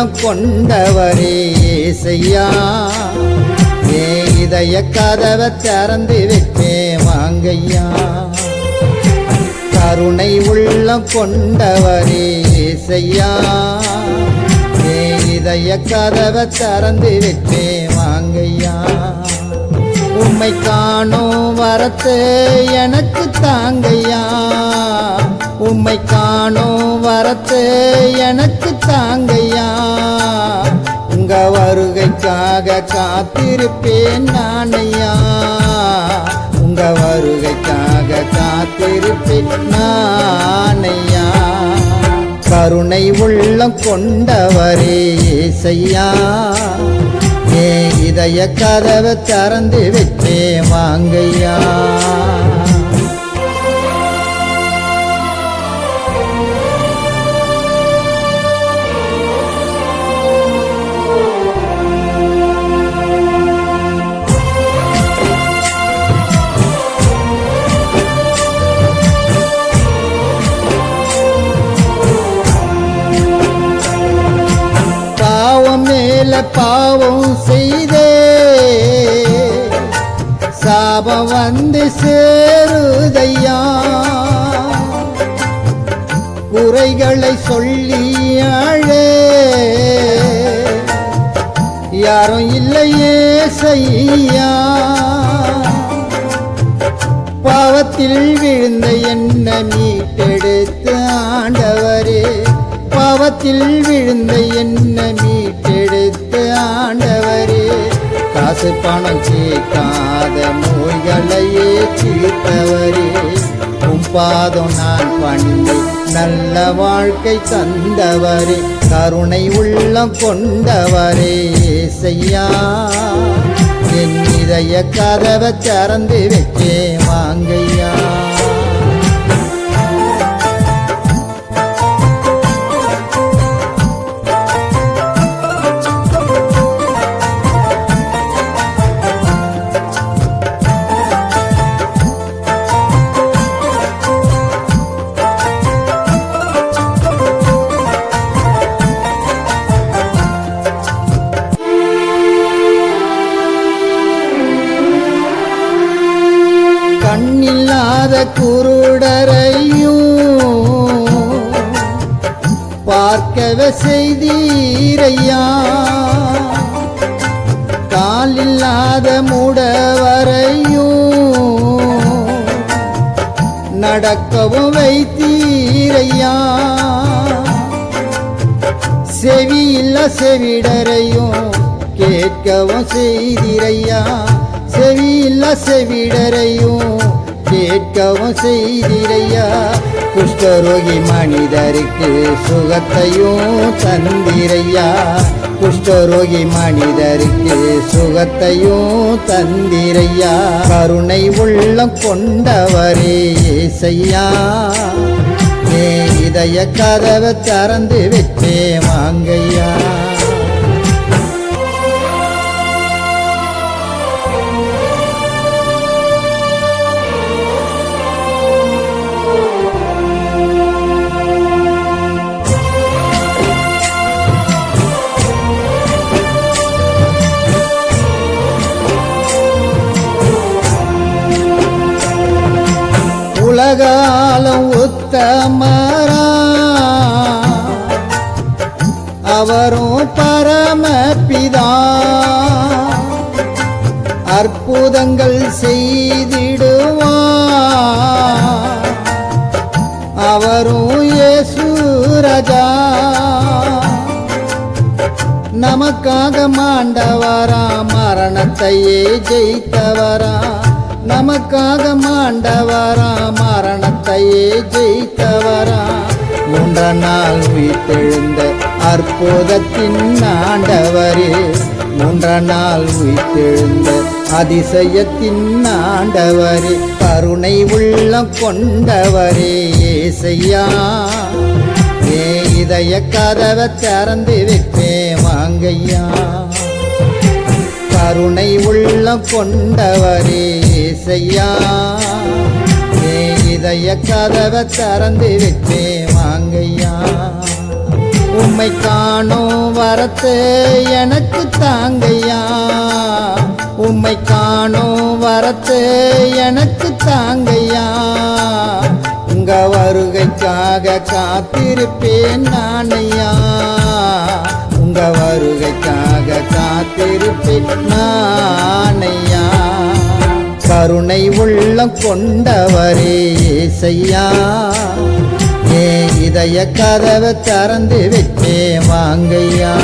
குணம் கொண்டவரே செய்யா ஏ இதய கதவை திறந்து வைப்பேன் வாங்கய்யா. கருணை உள்ளம் கொண்டவரே செய்யா ஏ இதய கதவை திறந்து வைப்பேன் வாங்கய்யா. உம்மை காணோ வரத்து எனக்கு தாங்கய்யா. உம்மை காணோம் வரத்து எனக்கு தாங்கையா உங்க வருகைக்காக காத்திருப்பேன் நானையா உங்க வருகைக்காக காத்திருப்பேன் நானையா கருணை உள்ளம் கொண்டவரே செய்யா ஏ இதய கதவை திறந்து வச்சே வாங்கையா மேல பாவம் செய்தே. சாபம் வந்து சேருதையா. குறைகளை சொல்லி அழே யாரும் இல்லையே செய்யா. பாவத்தில் விழுந்த என்ன மீட்டெடுத்து ஆண்டவர். பாவத்தில் விழுந்த என்ன மீட்டெடுத்த ஆண்டவரே? காசு பணம் சேர்க்காத நோய்களையே சீர்த்தவரே பாதம் நான் பண்ணி நல்ல வாழ்க்கை தந்தவரே. கருணை உள்ளம் கொண்டவரே செய்யா என் இதய கதவை திறந்து வைக்கே வாங்கையா குருடரையும் பார்க்கவே செய்தீரையா? காலில்லாத முடவரையும் நடக்கவும் வைத்தீரையா? செவியில்ல செவிடரையும் கேட்கவும் செய்திரையா? செவியில்ல செவிடரையும் கேட்கவும் செய்திரையா? குஷ்டரோகி மனிதருக்கு சுகத்தையும் தந்திரையா? குஷ்டரோகி மனிதருக்கு சுகத்தையும் தந்திரையா? கருணை உள்ளம் கொண்டவரே செய்யா ஏ இதய கதவை திறந்து வச்சே வாங்கையா காலம் உத்தமரா. அவரும் பரமபிதா. அற்புதங்கள் செய்திடுவார் அவரும் இயேசுரஜா நமக்காக மாண்டவரா மரணத்தையே ஜெயித்தவரா. நமக்காக மாண்டவரா மரணத்தையே ஜெயித்தவரா. மூன்ற நாள் உயிர்த்தெழுந்த அற்புதத்தின் ஆண்டவரே. மூன்ற நாள் உயிர்த்தெழுந்த அதிசயத்தின் ஆண்டவரே. கருணை உள்ளம் கொண்டவரே ஏசையா. ஏ இதய கதவை திறந்து வைப்பேன் வாங்கையா கருணை உள்ளம் கொண்டவரே செய்யா. ஏ இதய கதவை திறந்து விட்டே வாங்கையா உம்மை உம்மை காணோம் வரத்து எனக்கு தாங்கையா உம்மை காணோம் வரத்து எனக்கு தாங்கையா உங்க வருகைக்காக காத்திருப்பேன் நானையா உங்க வருகைக்காக காத்திருப்பேன் நானையா. கருணை உள்ளம் கொண்டவரே செய்யா ஏ இதய கதவை திறந்து வைத்தே வாங்கையா